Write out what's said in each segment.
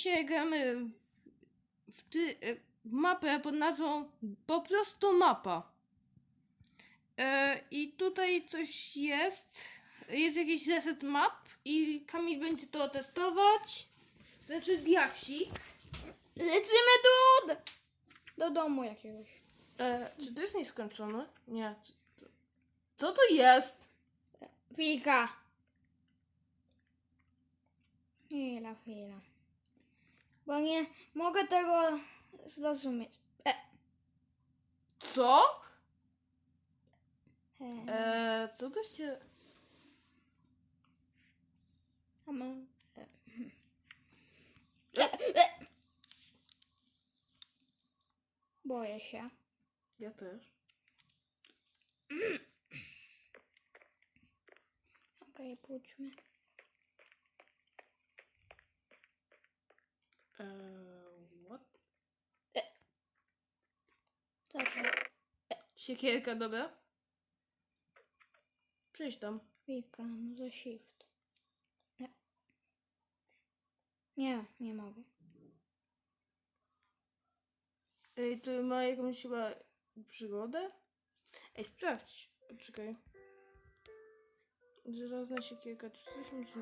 Dzisiaj gramy w, w, ty, w mapę pod nazwą po prostu mapa. E, I tutaj coś jest. Jest jakiś reset map i Kamil będzie to testować. Znaczy diaksik. Lecimy tu! Do domu jakiegoś. E, czy to jest nieskończone? Nie. Co to, jest? Chwilka. Chwila, chwila. Bo nie mogę tego zrozumieć. E, Co? e, E, co to się... a mo- e, e, e. Boję się. Ja też. Okej, pójdźmy. E, what? Co to? Siekierka, dobra? Przejdź tam. Chwilka, może shift. Nie. Nie, nie mogę. Ej, to ma jakąś chyba przygodę? Ej, sprawdź. Czekaj. Żelazna siekierka, czy coś musi...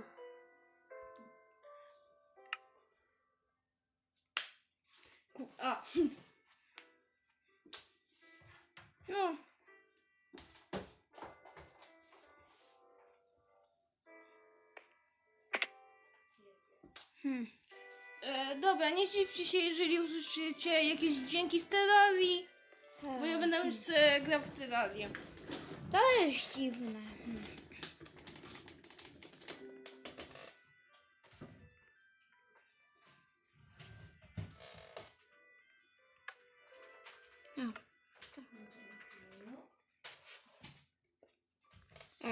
Ku- A, No. Hmm. e, dobra, nie dziwcie się, jeżeli usłyszycie jakieś dźwięki z Terrarii, bo ja będę już e, grał w Terrarię. To jest dziwne.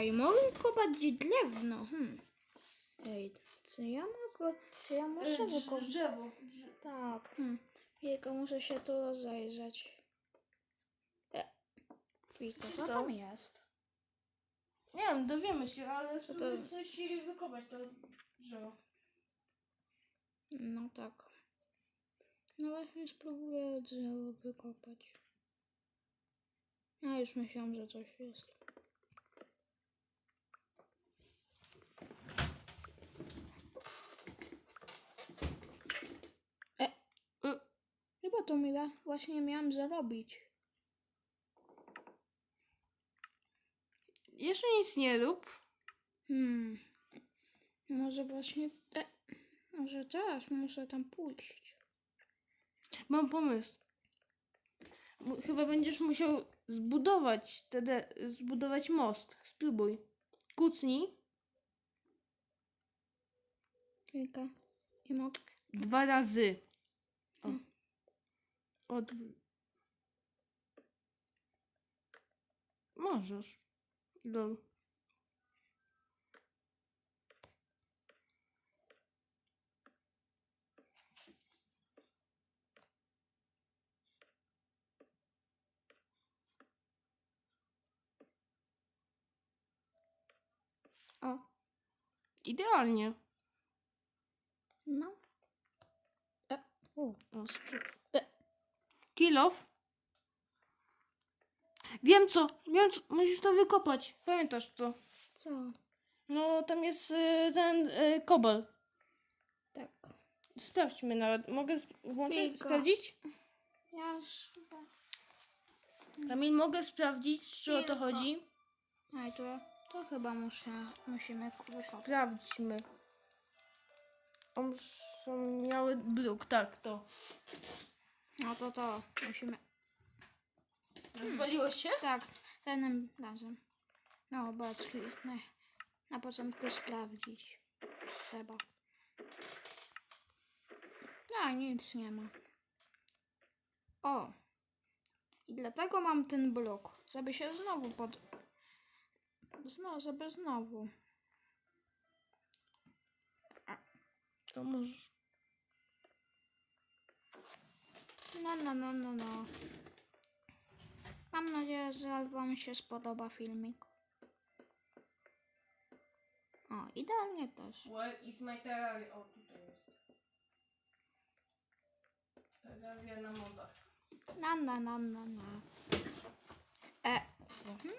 Ej, mogę kopać drewno. Hmm. Ej, czy ja mogę, czy ja muszę wykopać? Drzewo. Tak. Hmm. Muszę się tu rozejrzeć. E, chwilkę, co Co? tam jest? Nie wiem, dowiemy się, ale to- spróbuj coś wykopać to drzewo. No tak. No właśnie spróbuję drzewo wykopać. Ja już myślałam, że coś jest. E, E, chyba to mi właśnie miałam zarobić. jeszcze nic nie rób. Hmm. Może właśnie... E, może teraz muszę tam pójść. Mam pomysł. Chyba będziesz musiał zbudować, wtedy zbudować most. Spróbuj. Kucnij Chwilkę. Nie mogę. dwa razy. O. Od... Możesz. Lol. O, Idealnie. no. E, u. O, E. Kilof. Wiem co, wiem co, musisz to wykopać. Pamiętasz to? Co? No, tam jest y, ten y. Tak. Sprawdźmy nawet. Mogę sp- włączyć, Tylko- sprawdzić? Ja już... Kamil, mogę sprawdzić, czy o to Tylko. chodzi? Ej, to, to chyba muszę, musimy wykopać. Sprawdźmy. On miały bruk, tak, to. No to to musimy. Rozwaliło się? Tak, ten razem. No, obecnie. Na, na początku sprawdzić. Trzeba. No, nic nie ma. O! I dlatego mam ten blok, żeby się znowu pod... Znowu, żeby znowu. To możesz. No, no, no, no, no. Mam nadzieję, że Wam się spodoba filmik. O, idealnie też. Where is my Terraria? O, tutaj jest. Prawie na modach. Na, na, na, na, na. E. Mhm.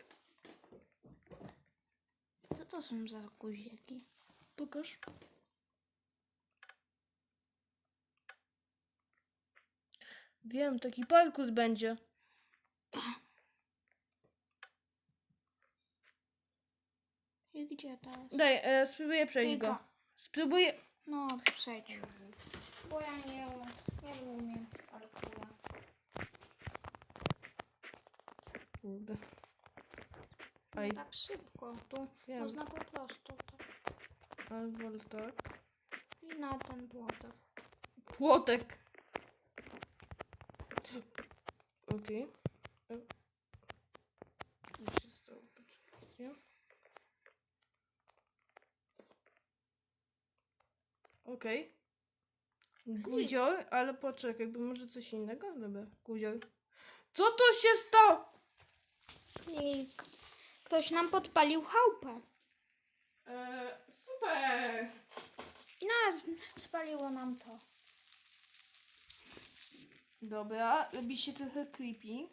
Co to są za guzieki? Pokaż. Wiem, taki parkour będzie. I gdzie to jest? Daj, e, spróbuję przejść go. Spróbuję. No, przejdź. Bo ja nie, nie umiem parkura. Kurde. No Aj. tak szybko. Tu Wiem. można po prostu tak. Ale wolę tak. I na ten płotek. Płotek. Okej. Co się stało? Poczekajcie. Okej. Guzior, ale poczekaj, bo może coś innego? Dobra, guzior. Co tu się stało? I ktoś nam podpalił chałupę. Eee, super! I na, spaliło nam to. Dobra, robi się trochę creepy.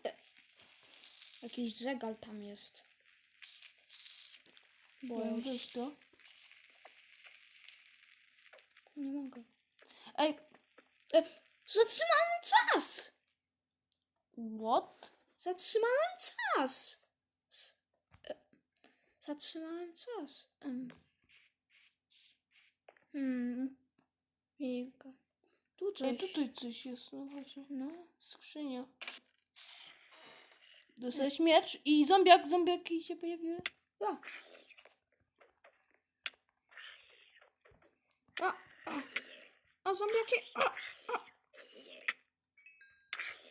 Jakiś zegal tam jest. Boję się. weź to. Nie mogę. Ej, E, zatrzymałem czas! what? Zatrzymałem czas! S- e, zatrzymałem czas. Hmm. Jejka. Tu coś. Ej, tutaj coś jest, no właśnie. No. Skrzynia. Dostałeś miecz i zombiak, zombiaki się pojawiły. Ja. A, a, a zombiaki. A.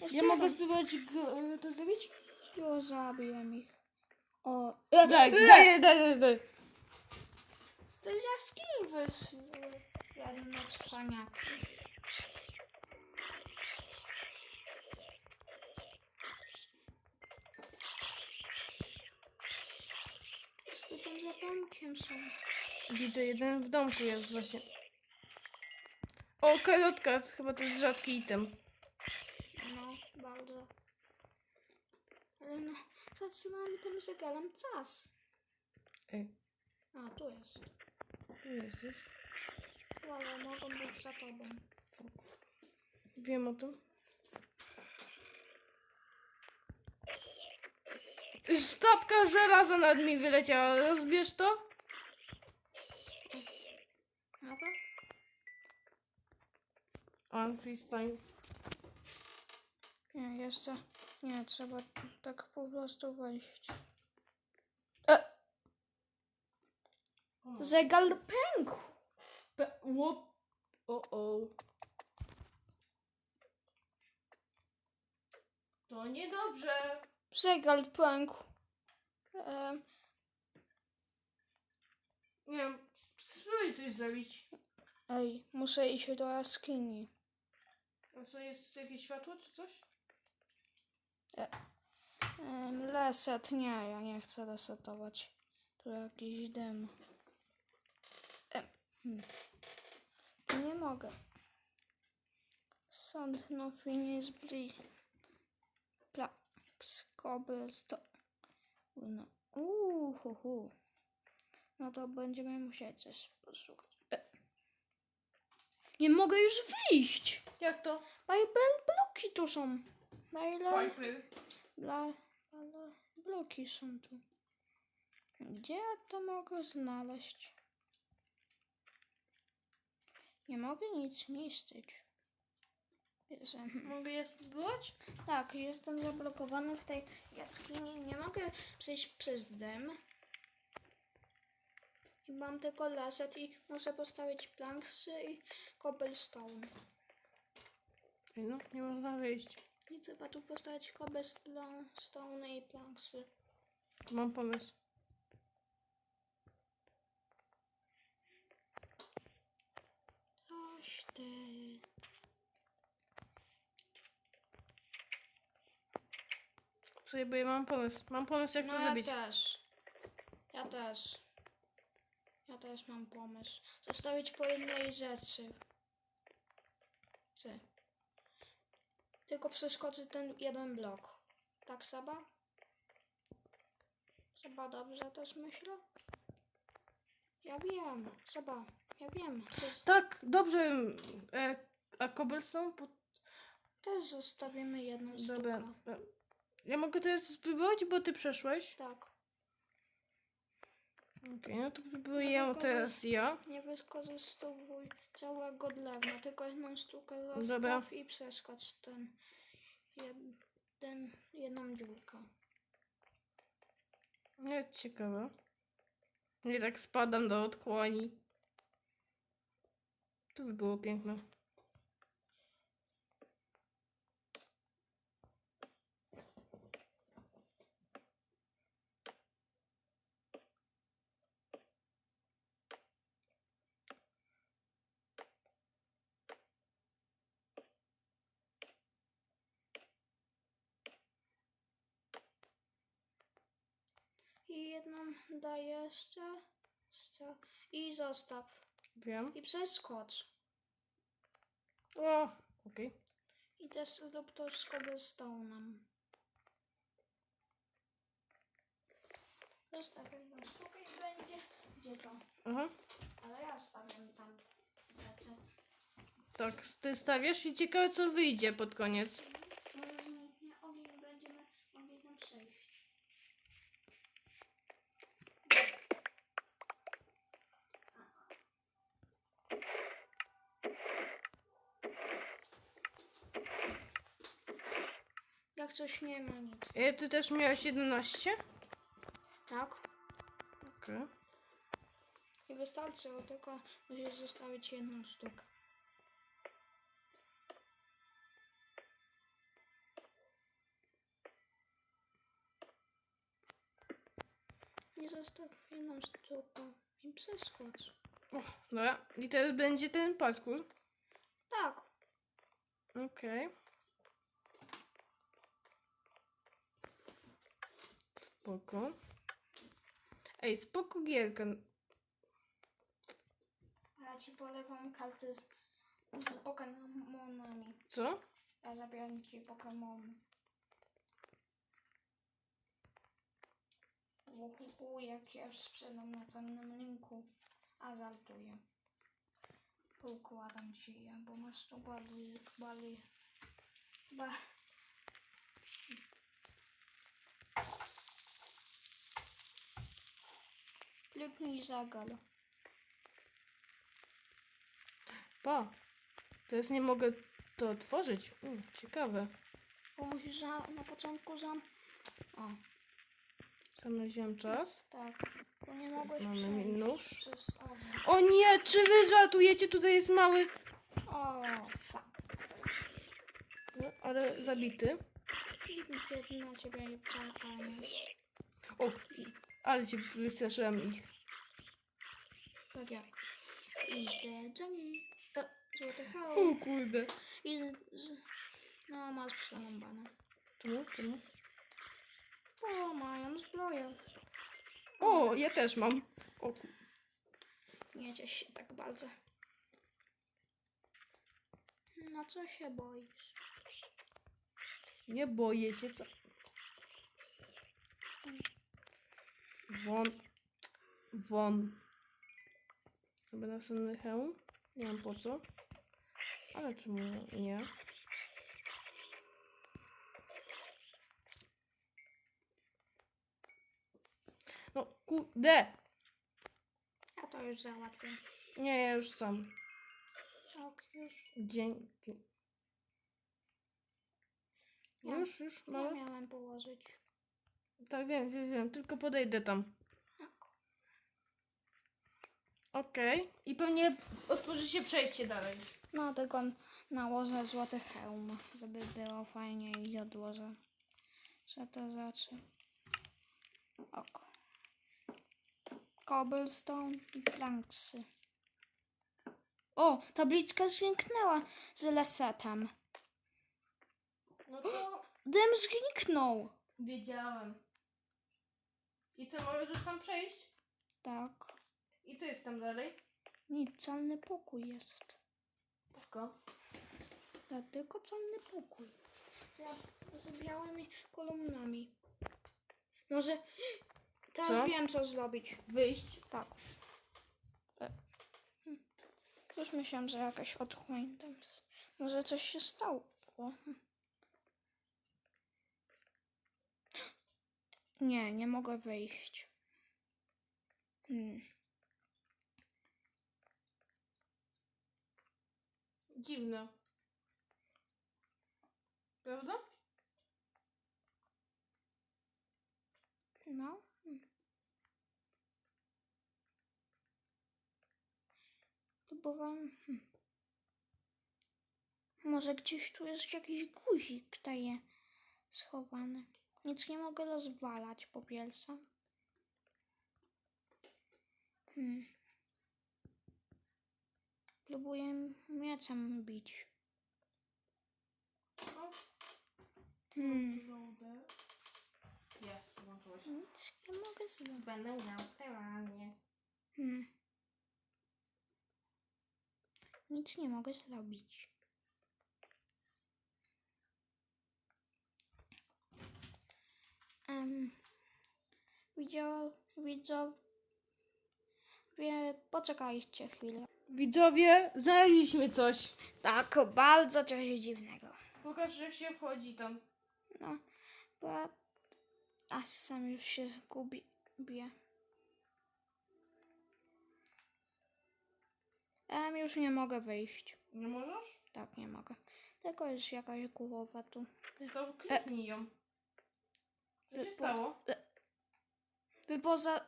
Jeszcze Ja mogę spróbować go, e, to zrobić? Jo, zabiję ich. O. Daj, daj, daj, daj, daj. Z tej jaskini wyszły jedne trwaniaki. Wszyscy domkiem są. Widzę, jeden w domku jest właśnie. O, karotka, chyba to jest rzadki item. No, bardzo. Ale no, zatrzymamy tym zegarem czas. Ej, A, tu jest. tu jesteś. Ale mogą być za tobą. Wiem o tym. Sztabka żelaza nad mi wyleciała. Rozbierz to? Mogę? On freestyle. Nie, jeszcze. Nie, trzeba tak po prostu wejść. E! Zegar pękł! Pe- what? O, o. To niedobrze. Zegar pękł. E, Nie wiem, spróbuj coś zrobić. ej, muszę iść do jaskini. A co, jest jakieś światło czy coś? Em, Reset, nie, ja nie chcę resetować. Tu jakiś dym. E, hmm. Nie mogę. Sąd no finish bli. Cobblestone. No, uhuhu. No to będziemy musieli coś poszukać. E. Nie mogę już wyjść! Jak to? Bible bloki tu są. Piper. Bla, ale bloki są tu. Gdzie ja to mogę znaleźć? Nie mogę nic niszczyć. Jestem. Mogę je spróbować? Tak, jestem zablokowany w tej jaskini. Nie mogę przejść przez dym. I mam tylko laset i muszę postawić planksy i cobblestone. Ej, no, nie można wyjść. I trzeba tu postawić cobblestone i planksy. Mam pomysł. Coś ty. Słuchaj, bo ja mam pomysł. Mam pomysł, jak No to ja zrobić. też. Ja też. Ja też mam pomysł. Zostawić po jednej rzeczy. Czy? Tylko przeskoczy ten jeden blok. Tak, Saba? Saba, dobrze też myślę? Ja wiem, Saba, ja wiem. Chcesz... Tak, dobrze. E, a cobblestone? Po... Też zostawimy jedną. Dobra. Ja mogę teraz spróbować, bo ty przeszłeś. Tak. Okej, no to próbuję teraz ja. Nie wykorzystowuj całego drewna, tylko jedną sztukę zostaw Dobra. i przeskocz ten jeden, jedną dziurkę. Nie, ciekawe. Nie tak spadam do odkłoni. To by było piękne. I jedną daj jeszcze. jeszcze. I zostaw. Wiem. I przeskocz. O, okej. I też zrób to z cobblestone'em. Zostaw jedną sztukę i będzie. Gdzie to? Aha. Ale ja stawiam tam. Tak, ty stawiasz i ciekawe co wyjdzie pod koniec. Może zniknie ogień będziemy mogli tam przejść. Jak coś nie ma nic. E, ty też miałeś 11? Tak? Okej. I wystarczy, tylko musisz zostawić jedną sztukę. I zostaw jedną sztukę i przeskocz. O, dobra. I teraz będzie ten parkour. Tak. Okej. Spoko. Ej, spoko gierka. Ja ci polewam karty z, z Pokemonami. Co? Ja zabieram ci Pokemony. Uhu, jak ja sprzedam na cennym linku. A żartuję. Układam ci je, bo masz tu bali, bali, ba. Kliknij zagal. Pa. Teraz nie mogę to otworzyć. U, ciekawe. Bo musisz za, na początku za... O, Znalazłem czas. tak. Bo nie mogłeś mamy przejść nóż. przez ogień. O nie, czy wy żartujecie? Tutaj jest mały. O, fuck. No, ale zabity. Na ciebie czekamy. O, ale cię wystraszyłem ich. Tak jak. Idę za nim. O, Złoty hełm. O kurde. Idę z... No, masz przerąbane. Czemu? Czemu? O, mają zbroję. O, ja też mam. O, ku- Nie ciesz się tak bardzo. Na co się boisz? nie boję się, co? Won. Won. Chyba następny hełm. Nie wiem po co. Ale czemu nie? No kurde! Ja to już załatwię. Nie, ja już sam. Tak, już. Dzięki. Ja- Już, już, Ja mamy? miałem położyć. Tak, wiem, wiem, wiem. Tylko podejdę tam. Okej. I pewnie otworzy się przejście dalej. No, tylko nałożę złoty hełm, żeby było fajnie i odłożę. Że to rzeczy. Ok. Cobblestone i planksy. O, tabliczka zniknęła z resetem. No to Dym zniknął. wiedziałem. I co, możesz tam przejść? Tak. I co jest tam dalej? Nic, calny pokój jest. Pówko. Tak, tylko calny pokój. z, z białymi kolumnami. Może teraz Co? wiem co zrobić. Wyjść. Tak. E. Już myślałam, że jakaś otchłań tam. s- Może coś się stało. Nie, nie mogę wyjść. Hmm. Dziwne. Prawda? No. Próbowałam. Może gdzieś tu jest jakiś guzik taje schowany. Nic nie mogę rozwalać po pierwsze. Hmm. Próbuję mieczem bić. Hmm. Jest, włączyło się. Nic nie mogę zrobić. Będę miał teranie. Hmm. Nic nie mogę zrobić. Um, widzio, widzio, wie, poczekajcie chwilę. Widzowie, znaleźliśmy coś. Tak, bardzo coś dziwnego. Pokaż, jak się wchodzi tam. No, bo aż sam już się gubię. Em, już nie mogę wyjść. Nie możesz? Tak, nie mogę. Tylko jest jakaś głowa tu. To kliknij ją. Co się stało? Wy poza...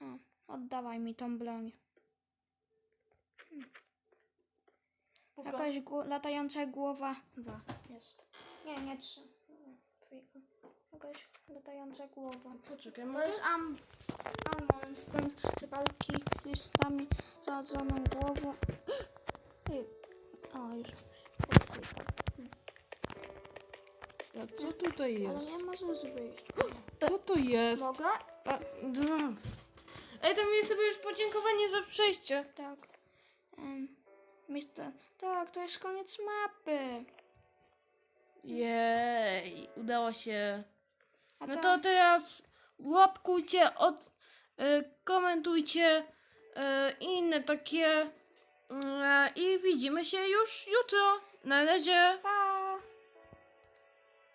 O, oddawaj mi tą broń. Puka. Jakaś gło- latająca głowa. Dwa. Jest. Nie, nie trzy. Dwójka. Jakaś latająca głowa. Poczekaj, To jest am... Amon z ten z walki krystami zasadzoną głową. Ej. O, już. A co tutaj Ale jest? nie możesz wyjść. Co to jest? Mogę? A, Ej, tam jest sobie już podziękowanie za przejście. Tak. Mister... Tak, to jest koniec mapy. Jej, udało się. A No to teraz łapkujcie, od, y, komentujcie y, inne takie. y, I widzimy się już jutro. Na razie. Pa!